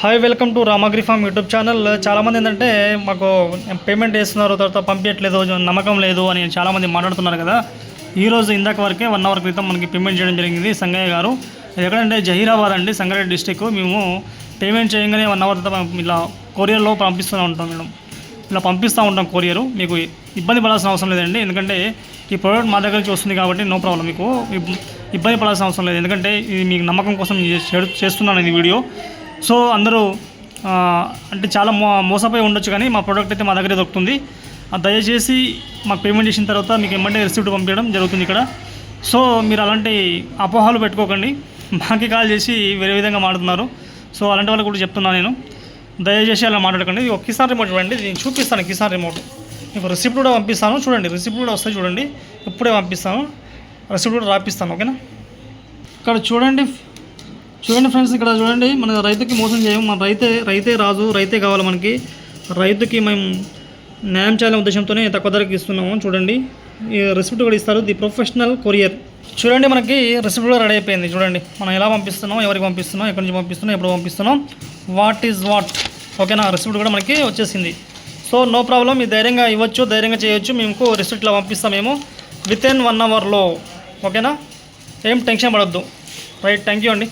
Hi welcome to Ramagiri farm YouTube channel చాలామంది ఏంటంటే మాకు పేమెంట్ చేస్తున్నారు తర్వాత పంపించట్లేదు నమ్మకం లేదు అని చాలామంది మాట్లాడుతున్నారు కదా. ఈరోజు ఇందాక వరకే వన్ అవర్ క్రితం మనకి పేమెంట్ చేయడం జరిగింది సంగయ్య గారు. ఎక్కడంటే జహీరాబాద్ అండి సంగారెడ్డి డిస్టిక్ మేము పేమెంట్ చేయగానే వన్ అవర్ తర్వాత ఇలా కొరియర్లో పంపిస్తూ ఉంటాం మేడం. ఇలా పంపిస్తూ ఉంటాం కొరియర్ మీకు ఇబ్బంది పడాల్సిన అవసరం లేదండి. ఎందుకంటే ఈ ప్రోడక్ట్ మా దగ్గర నుంచి వస్తుంది కాబట్టి నో ప్రాబ్లం మీకు ఇబ్బంది పడాల్సిన అవసరం లేదు. ఎందుకంటే ఇది మీకు నమ్మకం కోసం చేస్తున్నాను ఇది వీడియో సో అందరూ అంటే చాలా మో మోసపోయి ఉండొచ్చు కానీ మా ప్రోడక్ట్ అయితే మా దగ్గరే దొరుకుతుంది. దయచేసి మాకు పేమెంట్ చేసిన తర్వాత మీకు ఏమంటే రిసిప్ట్ పంపించడం జరుగుతుంది ఇక్కడ. సో మీరు అలాంటి అపోహలు పెట్టుకోకండి. మాకి కాల్ చేసి వేరే విధంగా మాట్లాడుతున్నారు. సో అలాంటి వాళ్ళకి కూడా చెప్తున్నాను నేను. దయచేసి అలా మాట్లాడకండి. ఇది ఒక కిసాన్ రిమోట్ చూడండి నేను చూపిస్తాను కిసాన్ రిమోట్ మీకు రిసిప్ట్ కూడా పంపిస్తాను. చూడండి రిసిప్ట్ కూడా వస్తాయి చూడండి. ఇప్పుడే పంపిస్తాను. రిసిప్ట్ కూడా రాపిస్తాను ఓకేనా? ఇక్కడ చూడండి. చూడండి ఫ్రెండ్స్ ఇక్కడ చూడండి మన రైతుకి మోసం చేయము మన రైతే రైతే రాజు రైతే కావాలి మనకి. రైతుకి మేము న్యాయం చేయాలనే ఉద్దేశంతోనే తక్కువ ధరకి ఇస్తున్నాము. చూడండి ఈ రిసిప్ట్ కూడా ఇస్తారు. ది ప్రొఫెషనల్ కొరియర్ చూడండి మనకి రిసిప్ట్ కూడా రెడీ అయిపోయింది. చూడండి మనం ఎలా పంపిస్తున్నాం ఎవరికి పంపిస్తున్నాం ఎక్కడి నుంచి పంపిస్తున్నాం ఎప్పుడు పంపిస్తున్నాం వాట్ ఈజ్ వాట్ ఓకేనా రిసిప్ట్ కూడా మనకి వచ్చేసింది. సో నో ప్రాబ్లం మీ ధైర్యంగా ఇవ్వచ్చు ధైర్యంగా చేయొచ్చు. మేము రెసిప్ట్ ఇలా పంపిస్తాం మేము. విత్ ఇన్ వన్ అవర్లో ఓకేనా ఏం టెన్షన్ పడద్దు. రైట్ థ్యాంక్ యూ అండి.